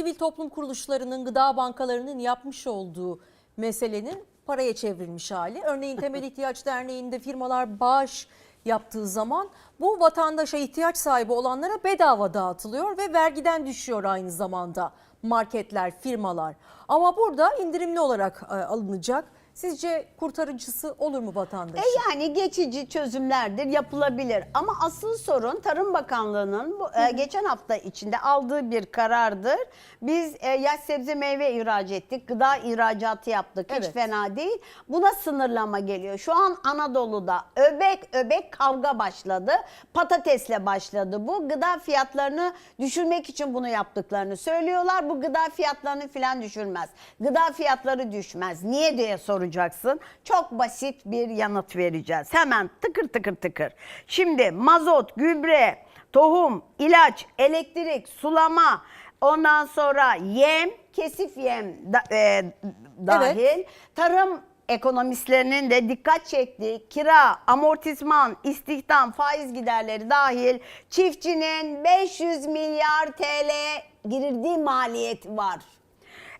Sivil toplum kuruluşlarının, gıda bankalarının yapmış olduğu meselenin paraya çevrilmiş hali. Örneğin Temel İhtiyaç Derneği'nde firmalar bağış yaptığı zaman bu vatandaşa ihtiyaç sahibi olanlara bedava dağıtılıyor ve vergiden düşüyor aynı zamanda marketler, firmalar. Ama burada indirimli olarak e, alınacak. Sizce kurtarıcısı olur mu vatandaş? E yani geçici çözümlerdir yapılabilir ama asıl sorun Tarım Bakanlığı'nın bu, e, geçen hafta içinde aldığı bir karardır. Biz e, yaş sebze meyve ihraç ettik, gıda ihracatı yaptık hiç Evet. fena değil. Buna sınırlama geliyor. Şu an Anadolu'da öbek öbek kavga başladı. Patatesle başladı bu. Gıda fiyatlarını düşürmek için bunu yaptıklarını söylüyorlar. Bu gıda fiyatlarını filan düşürmez. Gıda fiyatları düşmez. Niye diye soracaksın. Çok basit bir yanıt vereceğiz. Hemen tıkır tıkır tıkır. Şimdi mazot, gübre, tohum, ilaç, elektrik, sulama, ondan sonra yem, kesif yem da- e, dahil, tarım ekonomistlerinin de dikkat çektiği kira, amortisman, istihdam, faiz giderleri dahil çiftçinin 500 milyar TL girdi maliyeti var.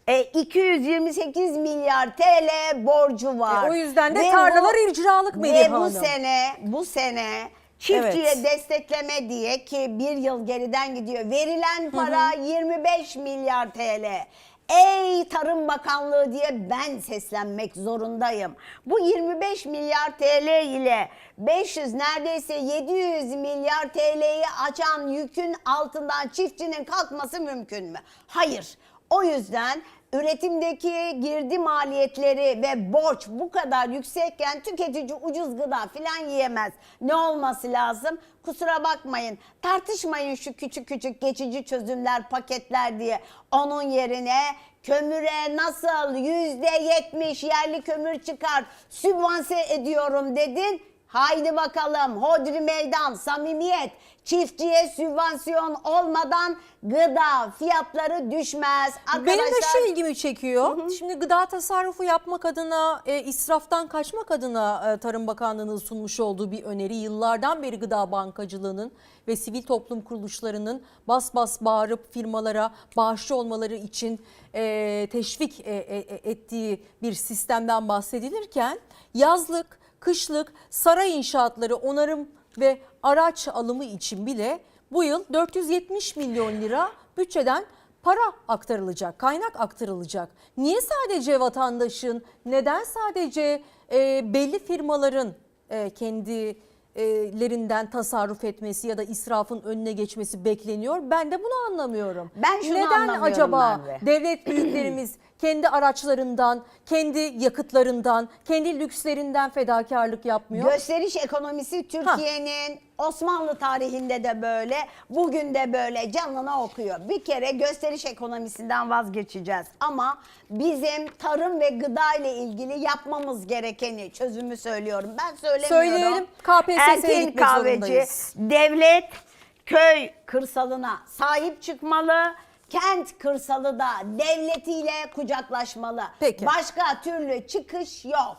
E, 228 milyar TL borcu var. E, o yüzden de Ve tarlalar bu- icralık Ve Melih bu Hanım. sene, bu sene çiftçiye Evet. destekleme diye ki bir yıl geriden gidiyor. Verilen para 25 milyar TL. Ey Tarım Bakanlığı diye ben seslenmek zorundayım. Bu 25 milyar TL ile 500 neredeyse 700 milyar TL'yi açan yükün altından çiftçinin kalkması mümkün mü? Hayır. O yüzden üretimdeki girdi maliyetleri ve borç bu kadar yüksekken tüketici ucuz gıda filan yiyemez. Ne olması lazım? Kusura bakmayın. Tartışmayın şu küçük küçük geçici çözümler, paketler diye. Onun yerine kömüre nasıl yüzde yetmiş yerli kömür çıkar sübvanse ediyorum dedin. Haydi bakalım hodri meydan, samimiyet. Çiftçiye sübvansiyon olmadan gıda fiyatları düşmez. Arkadaşlar Benim de şu ilgimi çekiyor. Şimdi gıda tasarrufu yapmak adına, e, israftan kaçmak adına e, Tarım Bakanlığı'nın sunmuş olduğu bir öneri. Yıllardan beri gıda bankacılığının ve sivil toplum kuruluşlarının bas bas bağırıp firmalara bağışçı olmaları için e, teşvik e, e, e, ettiği bir sistemden bahsedilirken yazlık, kışlık, saray inşaatları, onarım ve araç alımı için bile bu yıl 470 milyon lira bütçeden para aktarılacak, kaynak aktarılacak. Niye sadece vatandaşın, neden sadece e, belli firmaların e, kendilerinden tasarruf etmesi ya da israfın önüne geçmesi bekleniyor? Ben de bunu anlamıyorum. Ben şunu neden anlamıyorum acaba Merve. devlet büyüklerimiz kendi araçlarından, kendi yakıtlarından, kendi lükslerinden fedakarlık yapmıyor? Gösteriş ekonomisi Türkiye'nin Osmanlı tarihinde de böyle, bugün de böyle canına okuyor. Bir kere gösteriş ekonomisinden vazgeçeceğiz. Ama bizim tarım ve gıda ile ilgili yapmamız gerekeni çözümü söylüyorum. Ben söylemiyorum. Söyleyelim, KPSS'ye Erkin gitmek kahveci, zorundayız. devlet köy kırsalına sahip çıkmalı. Kent kırsalı da devletiyle kucaklaşmalı. Peki. Başka türlü çıkış yok.